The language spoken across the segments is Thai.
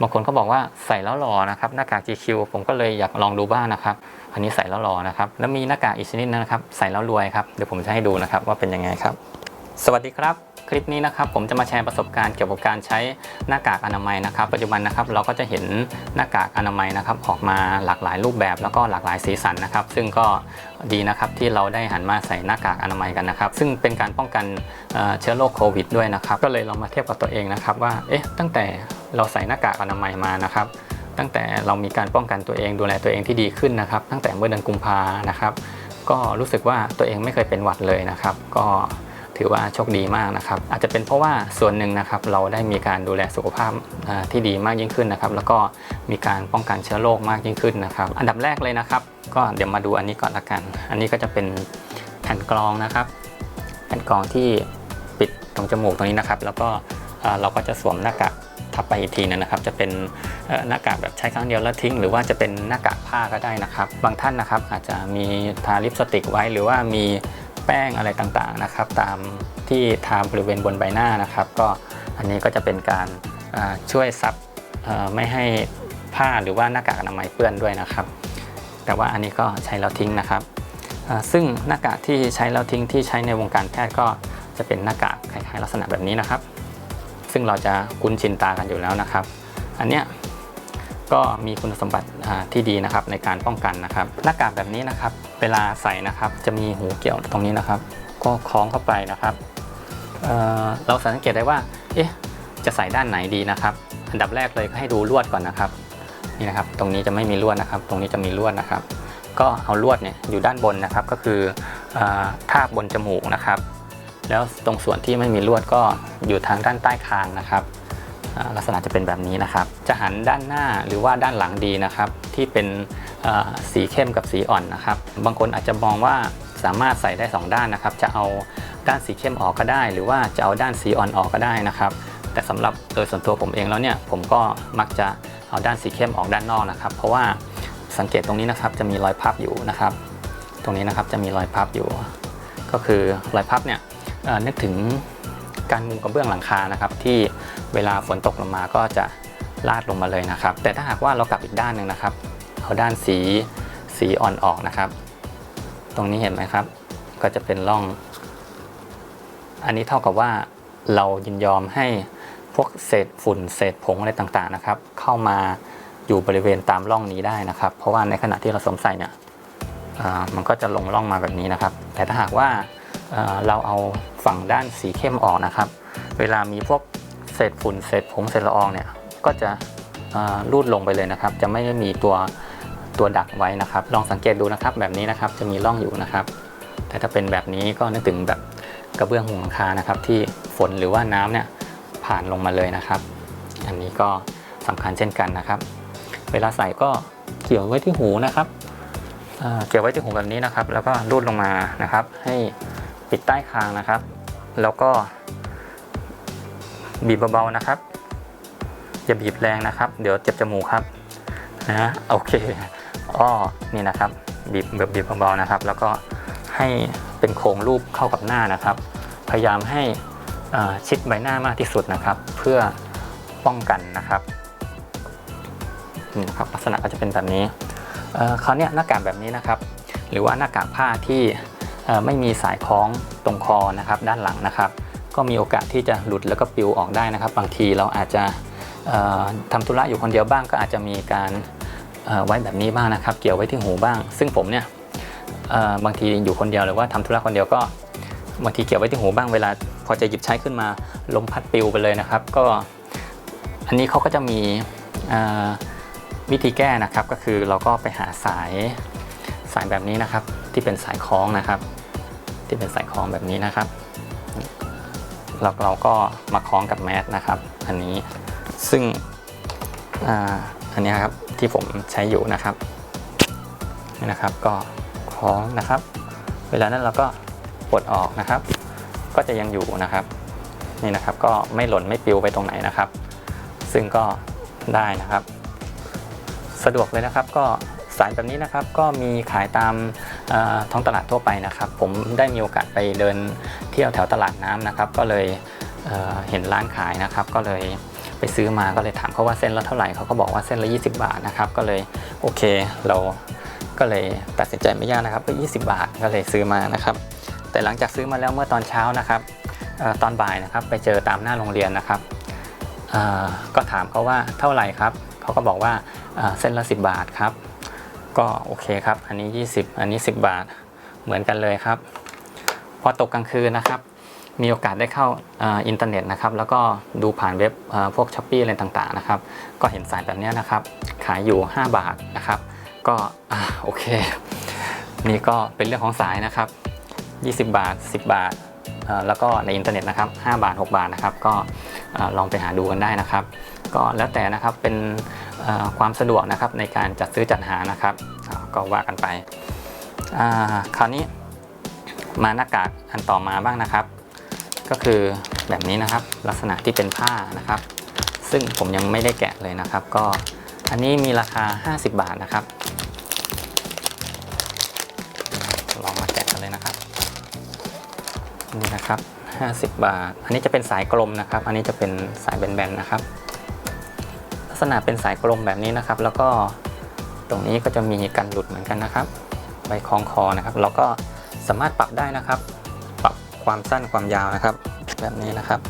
บางคนก็บอกว่าใส่แล้วหล่อนะครับหน้ากาก GQ ผมก็เลยอยากลองดูบ้างนะครับ อันนี้ใส่แล้วหล่อนะครับแล้วมีหน้ากากอีกชนิดนะครับ ใส่แล้วรวยครับเดี๋ยวผมจะให้ดูนะครับว่าเป็นยังไงครับ สวัสดีครับ คลิปนี้นะครับผมจะมาแชร์ประสบการณ์เกี่ยวกับการใช้หน้ากากอนามัยนะครับ ปัจจุบันนะครับเราก็จะเห็นหน้ากากอนามัยนะครับออกมาหลากหลายรูปแบบแล้วก็หลากหลายสีสันนะครับ ซึ่งก็ดีนะครับที่เราได้หันมาใส่หน้ากากอนามัยกันนะครับ ซึ่งเป็นการป้องกันเชื้อโรคโควิดด้วยนะครับ ก็เลยลองมาเทียบกับตัวเองนะครับว่าเอ๊ะตั้งแต่เราใส่หน้ากากอนามัยมานะครับตั้งแต่เรามีการป้องกันตัวเองดูแลตัวเองที่ดีขึ้นนะครับ ตั้งแต่เมื่อเดือนกุมภานะครับ ก็รู้สึกว่าตัวเองไม่เคยเป็นหวัดเลยนะครับ ก็ ถือว่าโชคดีมากนะครับ อาจจะเป็นเพราะว่าส่วนหนึ่งนะครับเราได้มีการดูแลสุขภาพที่ดีมากยิ่งขึ้นนะครับ แล้วก็มีการป้องกันเชื้อโรคมากยิ่งขึ้นนะครับ อันดับแรกเลยนะครับ ก็เดี๋ยวมาดูอันนี้ก่อนละกัน อันนี้ก็จะเป็นแผ่นกรองนะครับ แผ่นกรองที่ปิดตรงจมูกตรงนี้นะครับ แล้วก็เราก็จะสวมหน้ากากทับไปอีกทีนึงนะครับ จะเป็นหน้ากากแบบใช้ครั้งเดียวแล้วทิ้ง หรือว่าจะเป็นหน้ากากผ้าก็ได้นะครับ บางท่านนะครับอาจจะมีทาลิปสติกไว้หรือว่ามี แป้งอะไรต่างๆนะครับ ตามที่ทาบริเวณบนใบหน้านะครับ ก็อันนี้ก็จะเป็นการช่วยซับไม่ให้ผ้าหรือว่าหน้ากากอนามัยเปื้อนด้วยนะครับ แต่ว่าอันนี้ก็ใช้แล้วทิ้งนะครับ ซึ่งหน้ากากที่ใช้แล้วทิ้งที่ใช้ในวงการแพทย์ก็จะเป็นหน้ากากคล้ายๆ ลักษณะแบบนี้นะครับ ซึ่งเราจะคุ้นชินตากันอยู่แล้วนะครับ อันเนี้ย ก็มีคุณสมบัติที่ดีนะครับในการป้องกันนะครับ หน้ากากแบบนี้นะครับ เวลาใส่นะครับจะมีหูเกี่ยวตรงนี้นะครับ ก็คล้องเข้าไปนะครับเเราสังเกตได้ว่า เอ๊ะจะใส่ด้านไหนดีนะครับ อันดับแรกเลยก็ให้ดูลวดก่อนนะครับนี่นะครับ ตรงนี้จะไม่มีลวดนะครับ ตรงนี้จะมีลวดนะครับ ก็เอาลวดเนี่ยอยู่ด้านบนนะครับ ก็คืออทาบบนจมูกนะครับ แล้วตรงส่วนที่ไม่มีลวดก็อยู่ทางด้านใต้คางนะครับ ลักษณะจะเป็นแบบนี้นะครับ จะหันด้านหน้าหรือว่าด้านหลังดีนะครับ ที่เป็นสีเข้มกับสีอ่อนนะครับ บางคนอาจจะมองว่าสามารถใส่ได้สองด้านนะครับ จะเอาด้านสีเข้มออกก็ได้ หรือว่าจะเอาด้านสีอ่อนออกก็ได้นะครับ แต่สำหรับโดยส่วนตัวผมเองแล้วเนี่ยผมก็มักจะเอาด้านสีเข้มออกด้านนอกนะครับ เพราะว่าสังเกตตรงนี้นะครับจะมีรอยพับอยู่นะครับ ตรงนี้นะครับจะมีรอยพับอยู่ ก็คือรอยพับเนี่ยนึกถึง การมุงกระเบื้องหลังคานะครับ ที่เวลาฝนตกลงมาก็จะลาดลงมาเลยนะครับ แต่ถ้าหากว่าเรากลับอีกด้านหนึ่งนะครับ เอาด้านสีสีอ่อนออกนะครับ ตรงนี้เห็นไหมครับ ก็จะเป็นร่อง อันนี้เท่ากับว่าเรายินยอมให้พวกเศษฝุ่นเศษผงอะไรต่างๆนะครับ เข้ามาอยู่บริเวณตามร่องนี้ได้นะครับ เพราะว่าในขณะที่เราสวมใส่เนี่ยมันก็จะลงร่องมาแบบนี้นะครับ แต่ถ้าหากว่า เราเอาฝั่งด้านสีเข้มออกนะครับ เวลามีพวกเศษฝุ่นเศษผงเศษละอองเนี่ยก็จะอ่าลูดลงไปเลยนะครับ จะไม่มีตัวตัวดักไว้นะครับ ลองสังเกตดูนะครับแบบนี้นะครับจะมีร่องอยู่นะครับ แต่ถ้าเป็นแบบนี้ก็นึกถึงแบบกระเบื้องมุงหลังคานะครับ ที่ฝนหรือว่าน้ำเนี่ยผ่านลงมาเลยนะครับ อันนี้ก็สำคัญเช่นกันนะครับ เวลาใส่ก็เกี่ยวไว้ที่หูนะครับเกี่ยวไว้ที่หูแบบนี้นะครับ แล้วก็รูดลงมานะครับ ให้ ปิดใต้คางนะครับ แล้วก็ บีบเบาๆนะครับอย่าบีบแรงนะครับ เดี๋ยวเจ็บจมูกครับนะโอเคอ้อนี่นะครับบีบแบบบีบเบาๆนะครับ แล้วก็ให้เป็นโครงรูปเข้ากับหน้านะครับ พยายามให้ชิดใบหน้ามากที่สุดนะครับ เพื่อป้องกันนะครับนี่นะครับลักษณะก็จะเป็นแบบนี้เอ่อคราวเนี้ยหน้ากากแบบนี้นะครับ หรือว่าหน้ากากผ้าที่ ไม่มีสายคล้องตรงคอนะครับด้านหลังนะครับ ก็มีโอกาสที่จะหลุดแล้วก็ปิวออกได้นะครับ บางทีเราอาจจะเอ่อทำธุระอยู่คนเดียวบ้าง ก็อาจจะมีการไว้แบบนี้บ้างนะครับ เกี่ยวไว้ที่หูบ้าง ซึ่งผมเนี่ยบางทีอยู่คนเดียวหรือว่าทำธุระคนเดียวก็บางทีเกี่ยวไว้ที่หูบ้างเวลา พอจะหยิบใช้ขึ้นมาลมพัดปิวไปเลยนะครับ ก็อันนี้เขาก็จะมีวิธีแก้นะครับก็คือเราก็ไปหาสายสายแบบนี้นะครับ ที่เป็นสายคล้องนะครับ ที่เป็นสายคล้องแบบนี้นะครับเราเราก็มาคล้องกับแมสนะครับ อันนี้ซึ่งออันนี้ครับที่ผมใช้อยู่นะครับนี่นะครับก็คล้องนะครับ เวลานั้นเราก็ปลดออกนะครับ ก็จะยังอยู่นะครับนี่นะครับก็ไม่หล่นไม่ปิวไปตรงไหนนะครับ ซึ่งก็ได้นะครับ สะดวกเลยนะครับก็ สายแบบนี้นะครับก็มีขายตามท้องตลาดทั่วไปนะครับ ผมได้มีโอกาสไปเดินเที่ยวแถวตลาดน้ำนะครับ ก็เลยเเห็นร้านขายนะครับ ก็เลยไปซื้อมาก็เลยถามเขาว่าเส้นละเท่าไหร่เขาก็บอกว่าเส้นละ 20 บาทนะครับก็เลยโอเคเราก็เลยตัดสินใจไม่ยากนะครับก็20 บาทก็เลยซื้อมานะครับ แต่หลังจากซื้อมาแล้วเมื่อตอนเช้านะครับออตอนบ่ายนะครับไปเจอตามหน้าโรงเรียนนะครับก็ถามเขาว่าเท่าไหร่ครับเขาก็บอกว่าเอ่อเส้นละ 10 บาทครับ ก็โอเคครับ อันนี้ 20 อันนี้ 10 บาทเหมือนกันเลยครับ พอตกกลางคืนนะครับ มีโอกาสได้เข้าอ,อินเทอร์เน็ตนะครับ แล้วก็ดูผ่านเว็บพวกช้อปปี้อะไรต่างๆนะครับ ก็เห็นสายแบบนี้นะครับ ขายอยู่ 5 บาทนะครับ ก็โอเค นี่ก็เป็นเรื่องของสายนะครับ 20 บาท 10 บาทแล้วก็ในอินเทอร์เน็ตนะครับ5บาท 6 บาทนะครับ ก็ลองไปหาดูกันได้นะครับ ก็แล้วแต่นะครับเป็น ความสะดวกนะครับในการจัดซื้อจัดหานะครับก็ว่ากันไปคราวนี้มาหน้ากากอันต่อมาบ้างนะครับ ก็คือแบบนี้นะครับลักษณะที่เป็นผ้านะครับ ซึ่งผมยังไม่ได้แกะเลยนะครับ ก็อันนี้มีราคา 50 บาทนะครับลองมาแกะกันเลยนะครับนี่นะครับ 50 บาท อันนี้จะเป็นสายกลมนะครับ อันนี้จะเป็นสายแบนๆนะครับ ษณะเป็นสายกลมแบบนี้นะครับ แล้วก็ตรงนี้ก็จะมีกันหลุดเหมือนกันนะครับใบคล้องคอนะครับ เราก็สามารถปรับได้นะครับ ปรับความสั้นความยาวนะครับ แบบนี้นะครับ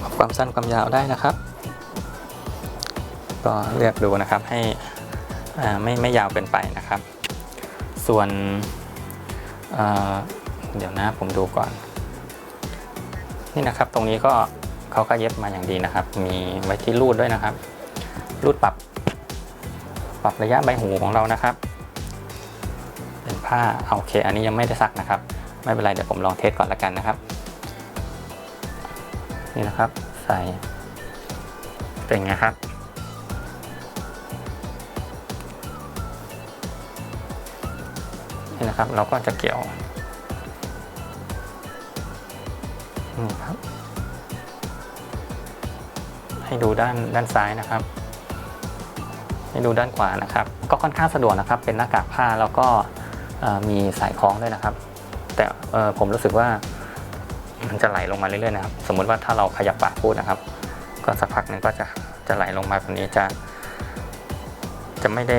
ปรับความสั้นความยาวได้นะครับ ก็เลือกดูนะครับให้ไม่ไม่ยาวเกินไปนะครับ ส่วนเเดี๋ยวนะผมดูก่อน นี่นะครับตรงนี้ก็ เขาก็เย็บมาอย่างดีนะครับ มีไว้ที่รูดด้วยนะครับ รูดปรับ ปรับระยะใบหูของเรานะครับ เป็นผ้าเอาโอเค อันนี้ยังไม่ได้ซักนะครับ ไม่เป็นไรเดี๋ยวผมลองเทสก่อนละกันนะครับ นี่นะครับ ใส่เป็นไงครับนี่นะครับเราก็จะเกี่ยวนี่ครับ ให้ดูด้านด้านซ้ายนะครับ ให้ดูด้านขวานะครับ ก็ค่อนข้างสะดวกนะครับ เป็นหน้ากากผ้าแล้วก็มีสายคล้องด้วยนะครับ แต่ผมรู้สึกว่ามันจะไหลลงมาเรื่อยๆนะครับ สมมุติว่าถ้าเราขยับปากพูดนะครับ ก็สักพักหนึ่งก็จะจะไหลลงมาแบบนี้จะ จะไม่ได้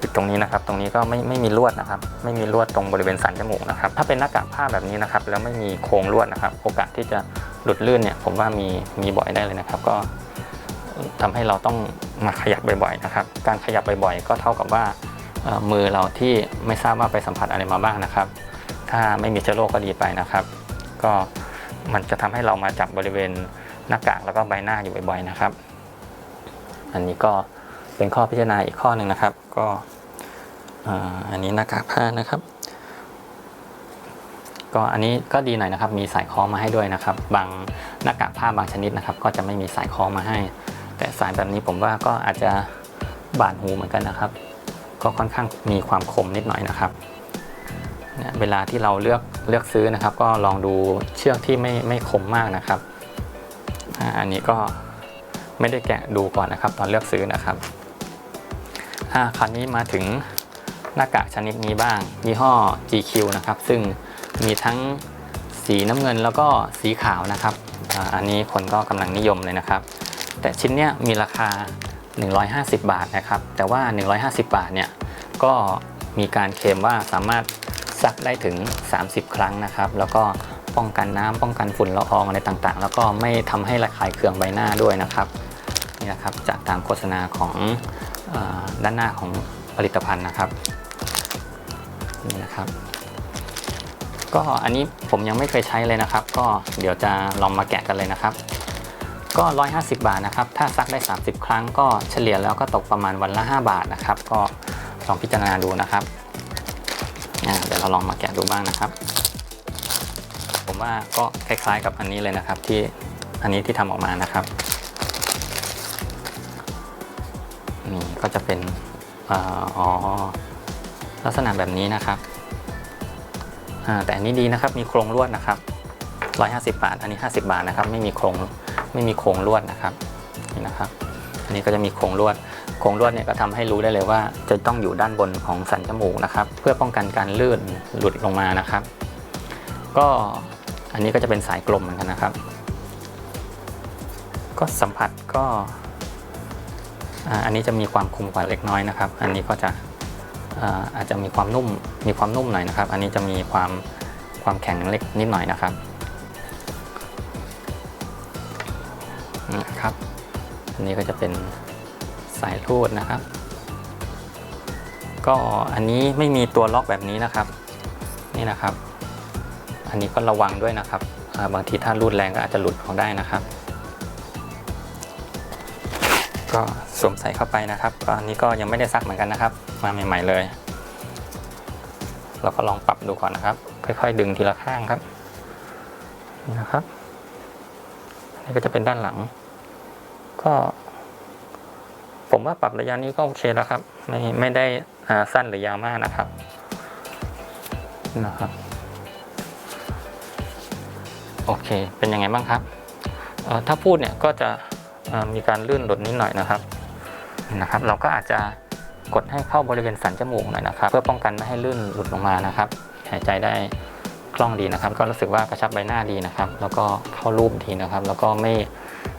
ปิดตรงนี้นะครับ ตรงนี้ก็ไม่ไม่มีลวดนะครับ ไม่มีลวดตรงบริเวณสันจมูกนะครับ ถ้าเป็นหน้ากากผ้าแบบนี้นะครับ แล้วไม่มีโครงลวดนะครับ โอกาสที่จะหลุดลื่นเนี่ย ผมว่ามีมีบ่อยได้เลยนะครับ ก็ ทำให้เราต้องมาขยับบ่อยๆนะครับ การขยับบ่อยๆ ก็เท่ากับว่ามือเราที่ไม่ทราบว่าไปสัมผัสอะไรมาบ้างนะครับ ถ้าไม่มีเชื้อโรคก็ดีไปนะครับ ก็มันจะทำให้เรามาจับบริเวณหน้ากากแล้วก็ใบหน้าอยู่บ่อยๆนะครับ อันนี้ก็เป็นข้อพิจารณาอีกข้อหนึ่งนะครับ ก็อันนี้หน้ากากผ้านะครับ ก็อันนี้ก็ดีหน่อยนะครับ มีสายคล้องมาให้ด้วยนะครับ บางหน้ากากผ้าบางชนิดนะครับ ก็จะไม่มีสายคล้องมาให้ แต่สายแบบนี้ผมว่าก็อาจจะบาดหูเหมือนกันนะครับ ก็ค่อนข้างมีความคมนิดหน่อยนะครับ เวลาที่เราเลือกเลือกซื้อนะครับ ก็ลองดูเชือกที่ไม่ไม่คมมากนะครับ อันนี้ก็ไม่ได้แกะดูก่อนนะครับ ตอนเลือกซื้อนะครับอ่าคราวนี้มาถึงหน้ากากชนิดนี้บ้าง ยี่ห้อ GQ นะครับ ซึ่งมีทั้งสีน้ำเงินแล้วก็สีขาวนะครับ อันนี้คนก็กำลังนิยมเลยนะครับ แต่ชิ้นเนี้ยมีราคา 150 บาทนะครับ แต่ว่า 150 บาทเนี่ยก็มีการเคลมว่าสามารถซักได้ถึง 30 ครั้งนะครับ แล้วก็ป้องกันน้ำป้องกันฝุ่นละอองอะไรต่างๆ แล้วก็ไม่ทำให้ระคายเคืองใบหน้าด้วยนะครับนี่นะครับจากตามโฆษณาของออด้านหน้าของผลิตภัณฑ์นะครับนี่นะครับ ก็อันนี้ผมยังไม่เคยใช้เลยนะครับ ก็เดี๋ยวจะลองมาแกะกันเลยนะครับ ก็ 150 บาทนะครับ ถ้าซักได้ 30 ครั้งก็เฉลี่ยแล้วก็ตกประมาณวันละ 5 บาทนะครับ ก็ลองพิจารณาดูนะครับเดี๋ยวเราลองมาแกะดูบ้างนะครับ ผมว่าก็คล้ายๆกับอันนี้เลยนะครับที่อันนี้ที่ทำออกมานะครับนี่ก็จะเป็นอ๋อลักษณะแบบนี้นะครับแต่อันนี้ดีนะครับมีโครงลวดนะครับ 150 บาท อันนี้ 50 บาทนะครับ ไม่มีโครง ไม่มีโครงลวดนะครับนี่นะครับ อันนี้ก็จะมีโครงลวดโครงลวดเนี่ยก็ทำให้รู้ได้เลยว่า จะต้องอยู่ด้านบนของสันจมูกนะครับ เพื่อป้องกันการลื่นหลุดลงมานะครับ ก็อันนี้ก็จะเป็นสายกลมเหมือนกันนะครับ ก็สัมผัสก็อันนี้จะมีความคุมกว่าเล็กน้อยนะครับ อันนี้ก็จะอาจจะมีความนุ่ม มีความนุ่มหน่อยนะครับ อันนี้จะมีความความแข็งเล็กนิดหน่อยนะครับ นะครับอันนี้ก็จะเป็นสายรูดนะครับ ก็อันนี้ไม่มีตัวล็อกแบบนี้นะครับ นี่นะครับ อันนี้ก็ระวังด้วยนะครับบางทีถ้ารูดแรงก็อาจจะหลุดออกได้นะครับ ก็สวมใส่เข้าไปนะครับก็อันนี้ก็ยังไม่ได้ซักเหมือนกันนะครับ มาใหม่ ๆเลย เราก็ลองปรับดูก่อนนะครับ ค่อยๆ ดึงทีละข้างครับนี่นะครับนนี้ก็จะเป็นด้านหลัง ก็ ผมว่าปรับระยะนี้ก็โอเคแล้วครับ ไม่ไม่ได้อ่าสั้นหรือยาวมากนะครับนะครับ โอเค เป็นยังไงบ้างครับเอ่อถ้าพูดเนี่ยก็จะมีการลื่นหลุดนิดหน่อยนะครับนะครับ เราก็อาจจะกดให้เข้าบริเวณสันจมูกหน่อยนะครับ เพื่อป้องกันไม่ให้ลื่นหลุดลงมานะครับ หายใจได้ คล่องดีนะครับ ก็รู้สึกว่ากระชับใบหน้าดีนะครับ แล้วก็เข้ารูปดีนะครับ แล้วก็ไม่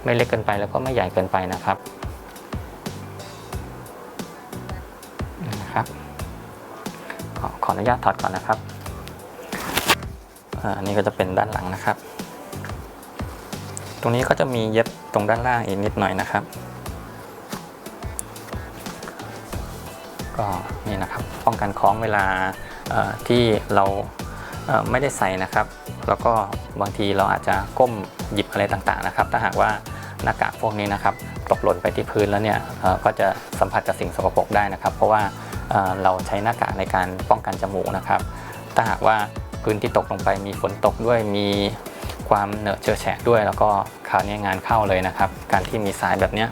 ไม่เล็กเกินไปแล้วก็ไม่ใหญ่เกินไปนะครับนะครับขอขออนุญาตถอดก่อนนะครับอ่าอันนี้ก็จะเป็นด้านหลังนะครับ ตรงนี้ก็จะมีเย็บตรงด้านล่างอีกนิดหน่อยนะครับ ก็นี่นะครับ ป้องกันคล้องเวลาอ่อที่เรา ไม่ได้ใส่นะครับ แล้วก็บางทีเราอาจจะก้มหยิบอะไรต่างๆนะครับ ถ้าหากว่าหน้ากากพวกนี้นะครับตกหล่นไปที่พื้นแล้วเนี่ยก็จะสัมผัสกับสิ่งสกปรกได้นะครับ เพราะว่าเราใช้หน้ากากในการป้องกันจมูกนะครับ ถ้าหากว่าพื้นที่ตกลงไปมีฝนตกด้วยมีความเหนอะเจอแฉะด้วย แล้วก็คราวนี้งานเข้าเลยนะครับ การที่มีสายแบบนี้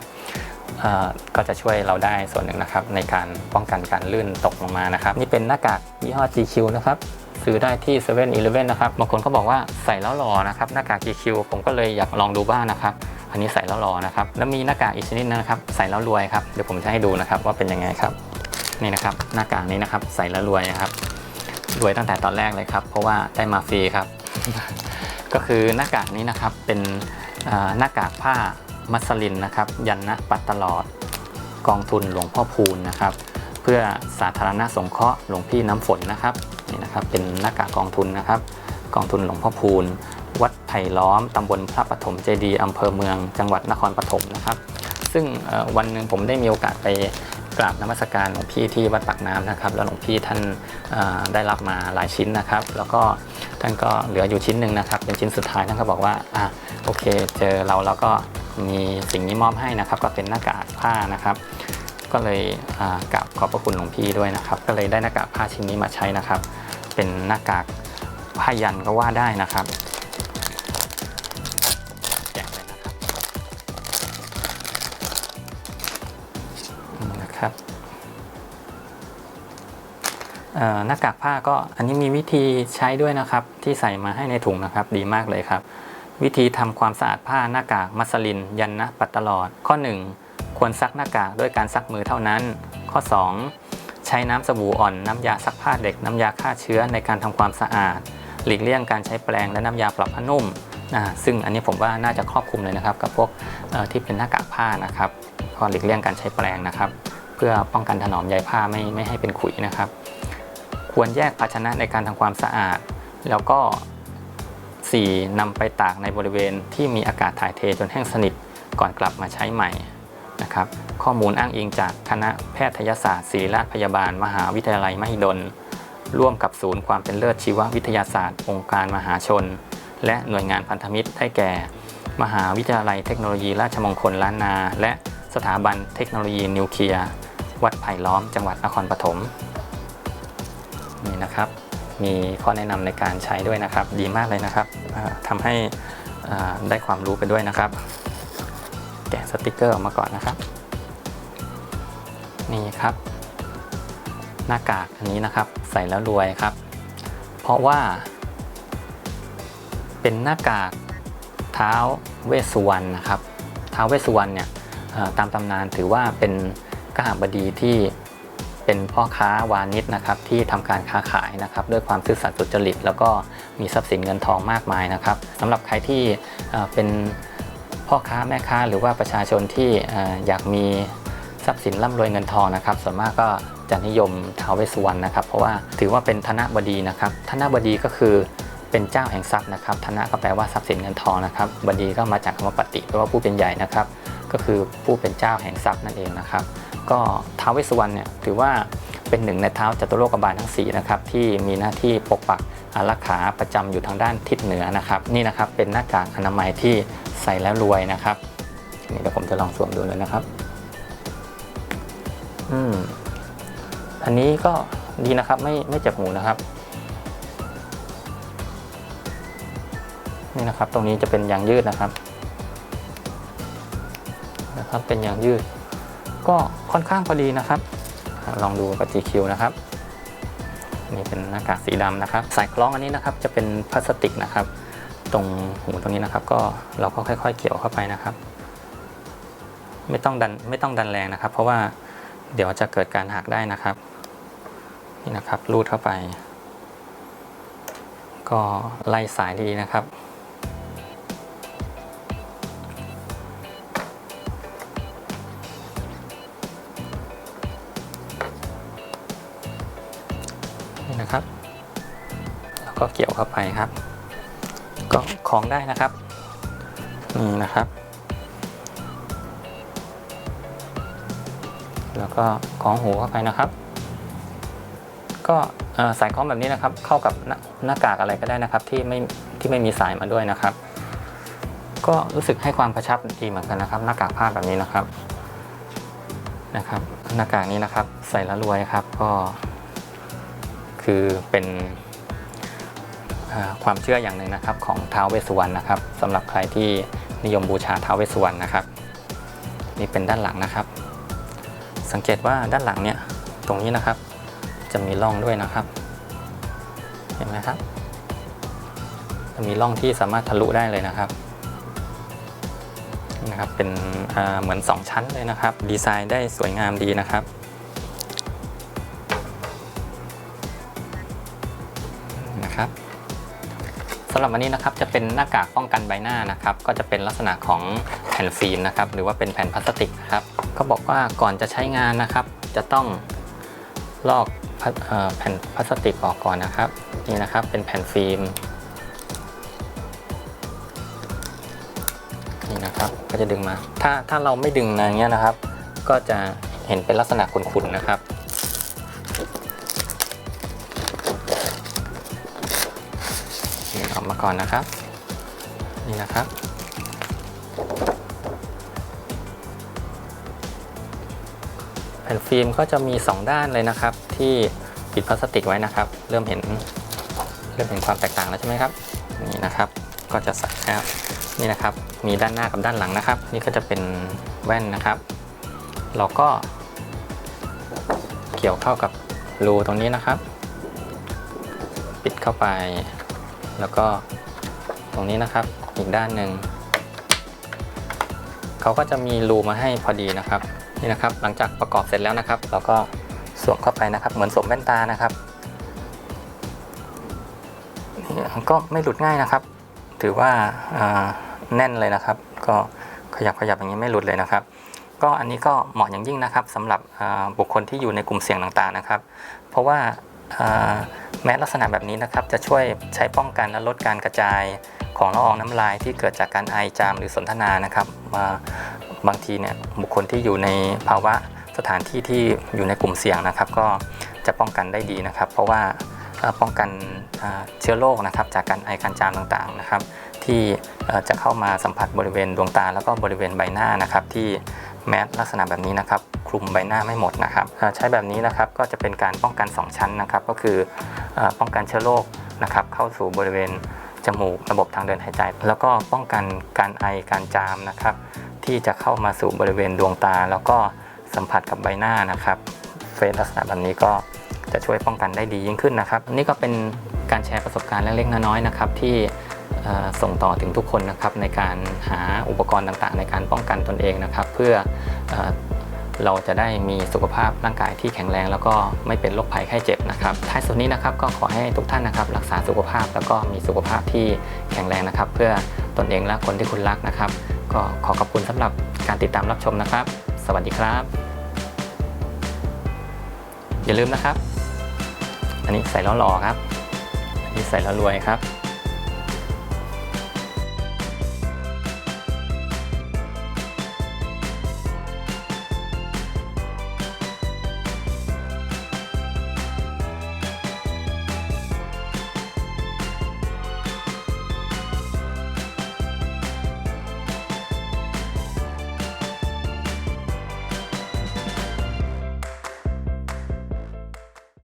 ก็จะช่วยเราได้ส่วนหนึ่งนะครับในการป้องกันการลื่นตกลงมานะครับ นี่เป็นหน้ากากยี่ห้อ GQ นะครับ ซื้อได้ที่7 e เ e ่ e อนะครับบางคนก็บอกว่าใส่แล้วหล่อนะครับหน้ากาก GQ ผมก็เลยอยากลองดูบ้างนะครับอันนี้ใส่แล้วหล่อนะครับแล้วมีหน้ากากอีกชนิดนะครับใส่แล้วรวยครับเดี๋ยวผมจะให้ดูนะครับว่าเป็นยังไงครับนี่นะครับหน้ากากนี้นะครับใส่แล้วรวยนะครับรวยตั้งแต่ตอนแรกเลยครับ เพราะว่าได้มาฟรีครับ ก็คือหน้ากากนี้นะครับเป็นหน้ากากผ้ามัสลินนะครับ ยันนะปัดตลอดกองทุนหลวงพ่อพูนนะครับ เพื่อสาธารณสงเคราะห์หลวงพี่น้ำฝนนะครับ นะครับเป็นหน้ากากกองทุนนะครับ กองทุนหลวงพ่อพูน วัดไผ่ล้อมตำบลพระปฐมเจดีอำเภอเมืองจังหวัดนครปฐมนะครับ ซึ่งวันหนึ่งผมได้มีโอกาสไปกราบนมัสการหลวงพี่ที่วัดปากน้ำนะครับ แล้วหลวงพี่ท่านได้รับมาหลายชิ้นนะครับ แล้วก็ท่านก็เหลืออยู่ชิ้นหนึ่งนะครับ เป็นชิ้นสุดท้ายท่านก็บอกว่าอะโอเค เจอเราแล้วก็มีสิ่งนี้มอบให้นะครับ ก็เป็นหน้ากากผ้านะครับ ก็เลยกราบขอบพระคุณหลวงพี่ด้วยนะครับ ก็เลยได้หน้ากากผ้าชิ้นนี้มาใช้นะครับ เป็นหน้ากากผ้ายันก็ว่าได้นะครับแกเลยนะครับนี่นะครับหน้ากากผ้าก็อันนี้มีวิธีใช้ด้วยนะครับ ที่ใส่มาให้ในถุงนะครับ ดีมากเลยครับ วิธีทำความสะอาดผ้าหน้ากากมัสลิน ยันนะปัดตลอด ข้อ 1 ควรซักหน้ากากด้วยการซักมือเท่านั้น ข้อ 2 ช้น้ำสบู่อ่อน น้ำยาซักผ้าเด็ก น้ำยาฆ่าเชื้อในการทำความสะอาด หลีกเลี่ยงการใช้แปรงและน้ำยาปรับผ้านุ่มอ่าซึ่งอันนี้ผมว่าน่าจะครอบคลุมเลยนะครับ กับพวกที่เป็นหน้ากากผ้านะครับก็หลีกเลี่ยงการใช้แปรงนะครับ เพื่อป้องกันถนอมใยผ้าไม่ไม่ให้เป็นขุยนะครับ ควรแยกภาชนะในการทำความสะอาด แล้วก็ 4. นำไปตากในบริเวณที่มีอากาศถ่ายเทจนแห้งสนิทก่อนกลับมาใช้ใหม่ นะครับข้อมูลอ้างอิงจากคณะแพทยศาสตร์ศิริราชพยาบาล มหาวิทยาลัยมหิดล ร่วมกับศูนย์ความเป็นเลิศชีววิทยาศาสตร์ องค์การมหาชน และหน่วยงานพันธมิตรได้แก่ มหาวิทยาลัยเทคโนโลยีราชมงคลล้านนา และสถาบันเทคโนโลยีนิวเคลียร์วัดไผ่ล้อมจังหวัดนครปฐมนี่นะครับ มีข้อแนะนำในการใช้ด้วยนะครับ ดีมากเลยนะครับอ่าทำให้ได้ความรู้ไปด้วยนะครับ แกะสติกเกอร์ออกมาก่อนนะครับ นี่ครับ หน้ากากอันนี้นะครับ ใส่แล้วรวยครับ เพราะว่า เป็นหน้ากากเท้าเวสสุวรรณนะครับเท้าเวสสุวรรณเนี่ยตามตำนานถือว่าเป็นกหบดีที่เป็นพ่อค้าวานิชนะครับที่ทำการค้าขายนะครับด้วยความซื่อสัตย์สุจริต แล้วก็มีทรัพย์สินเงินทองมากมายนะครับสำหรับใครที่เป็น พ่อค้าแม่ค้าหรือว่าประชาชนที่อยากมีทรัพย์สินร่ำรวยเงินทองนะครับ ส่วนมากก็จะนิยมท้าวเวสุวรรณนะครับ เพราะว่าถือว่าเป็นธนบดีนะครับ ธนบดีก็คือเป็นเจ้าแห่งทรัพย์นะครับ ธนะก็แปลว่าทรัพย์สินเงินทองนะครับ บดีก็มาจากคำว่าปฏิแปลว่าผู้เป็นใหญ่นะครับ ก็คือผู้เป็นเจ้าแห่งทรัพย์นั่นเองนะครับ ก็ท้าวเวสุวรรณเนี่ยถือว่าเป็นหนึ่งในเท้าจัตุโลกบาลทั้ง4นะครับที่มีหน้าที่ปกปักอารักขาประจำอยู่ทางด้านทิศเหนือนะครับ นี่นะครับเป็นหน้ากากอนามัยที่ ใส่แล้วรวยนะครับนี่เดี๋ยวผมจะลองสวมดูเลยนะครับ อืมอันนี้ก็ดีนะครับไม่ไม่เจ็บหูนะครับ นี่นะครับ ตรงนี้จะเป็นยางยืดนะครับ นะครับเป็นยางยืด ก็ค่อนข้างพอดีนะครับ ลองดูกับ GQ นะครับนี่เป็นหน้ากากสีดำนะครับ สายคล้องอันนี้นะครับจะเป็นพลาสติกนะครับ ตรงหูตรงนี้นะครับ ก็เราก็ค่อยๆเกี่ยวเข้าไปนะครับ ไม่ต้องดันไม่ต้องดันแรงนะครับ เพราะว่าเดี๋ยวจะเกิดการหักได้นะครับนี่นะครับรูดเข้าไป ก็ไล่สายดีนะครับนี่นะครับ แล้วก็เกี่ยวเข้าไปครับ ก็คล้องได้นะครับ นี่นะครับ แล้วก็คล้องหูเข้าไปนะครับ ก็สายคล้องแบบนี้นะครับ เข้ากับหน้าหน้ากากอะไรก็ได้นะครับ ที่ไม่ที่ไม่มีสายมาด้วยนะครับ ก็รู้สึกให้ความกระชับดีเหมือนกันนะครับ หน้ากากผ้าแบบนี้นะครับนะครับหน้ากากนี้นะครับ ใส่แล้วรวยครับก็คือเป็น ความเชื่ออย่างหนึ่งนะครับของท้าวเวสสุวรรณนะครับสำหรับใครที่นิยมบูชาท้าวเวสสุวรรณนะครับ นี่เป็นด้านหลังนะครับ สังเกตว่าด้านหลังเนี่ยตรงนี้นะครับ จะมีร่องด้วยนะครับ เห็นไหมครับ จะมีร่องที่สามารถทะลุได้เลยนะครับนะครับเป็นเหมือน 2 ชั้นเลยนะครับ ดีไซน์ได้สวยงามดีนะครับนะครับ สำหรับวันนี้นะครับจะเป็นหน้ากากป้องกันใบหน้านะครับก็จะเป็นลักษณะของแผ่นฟิล์มนะครับหรือว่าเป็นแผ่นพลาสติกนะครับเขาบอกว่าก่อนจะใช้งานนะครับ จะต้องลอกแผ่นพลาสติกออกก่อนนะครับนี่นะครับเป็นแผ่นฟิล์มนี่นะครับก็จะดึงมา ถ้าถ้าเราไม่ดึงนะอย่างเงี้ยนะครับ ก็จะเห็นเป็นลักษณะขุ่นๆนะครับ ก่อนนะครับ นี่นะครับ แผ่นฟิล์มก็จะมี 2 ด้านเลยนะครับ ที่ปิดพลาสติกไว้นะครับ เริ่มเห็นเริ่มเห็นความแตกต่างแล้วใช่ไหมครับนี่นะครับก็จะใส่แล้วนี่นะครับมีด้านหน้ากับด้านหลังนะครับ นี่ก็จะเป็นแว่นนะครับ เราก็ เกี่ยวเข้ากับรูตรงนี้นะครับ ปิดเข้าไป แล้วก็ตรงนี้นะครับอีกด้านหนึ่งเขาก็จะมีรูมาให้พอดีนะครับนี่นะครับหลังจากประกอบเสร็จแล้วนะครับเราก็สวมเข้าไปนะครับเหมือนสวมแว่นตานะครับก็ไม่หลุดง่ายนะครับ ถือว่าาแน่นเลยนะครับ ก็ขยับขยับอย่างนี้ไม่หลุดเลยนะครับ ก็อันนี้ก็เหมาะอย่างยิ่งนะครับสำหรับบุคคลที่อยู่ในกลุ่มเสี่ยงต่างๆนะครับ เพราะว่า แม้ลักษณะแบบนี้นะครับจะช่วยใช้ป้องกันและลดการกระจายของละอองน้ำลายที่เกิดจากการไอจามหรือสนทนานะครับมาบางทีเนี่ยบุคคลที่อยู่ในภาวะสถานที่ที่อยู่ในกลุ่มเสี่ยงนะครับ ก็จะป้องกันได้ดีนะครับ เพราะว่าป้องกันเชื้อโรคนะครับ จากการไอการจามต่างๆนะครับ ที่จะเข้ามาสัมผัสบริเวณดวงตาแล้วก็บริเวณใบหน้านะครับที่ แมสลักษณะแบบนี้นะครับคลุมใบหน้าไม่หมดนะครับใช้แบบนี้นะครับก็จะเป็นการป้องกัน 2 ชั้นนะครับก็คือป้องกันเชื้อโรคนะครับเข้าสู่บริเวณจมูกระบบทางเดินหายใจ แล้วก็ป้องกันการไอการจามนะครับที่จะเข้ามาสู่บริเวณดวงตา แล้วก็สัมผัสกับใบหน้านะครับเฟซลักษณะแบบนี้ก็จะช่วยป้องกันได้ดียิ่งขึ้นนะครับนี่ก็เป็นการแชร์ประสบการณ์เล็กๆน้อยๆนะครับที่ ส่งต่อถึงทุกคนนะครับในการหาอุปกรณ์ต่างๆ ในการป้องกันตนเองนะครับ เพื่อเอ่อเราจะได้มีสุขภาพร่างกายที่แข็งแรง แล้วก็ไม่เป็นโรคภัยไข้เจ็บนะครับท้ายสุดนี้นะครับก็ขอให้ทุกท่านนะครับ รักษาสุขภาพแล้วก็มีสุขภาพที่แข็งแรงนะครับ เพื่อตนเองและคนที่คุณรักนะครับ ก็ขอขอบคุณสำหรับการติดตามรับชมนะครับ สวัสดีครับ อย่าลืมนะครับ อันนี้ใส่แล้วหล่อครับ อันนี้ใส่แล้วรวยครับ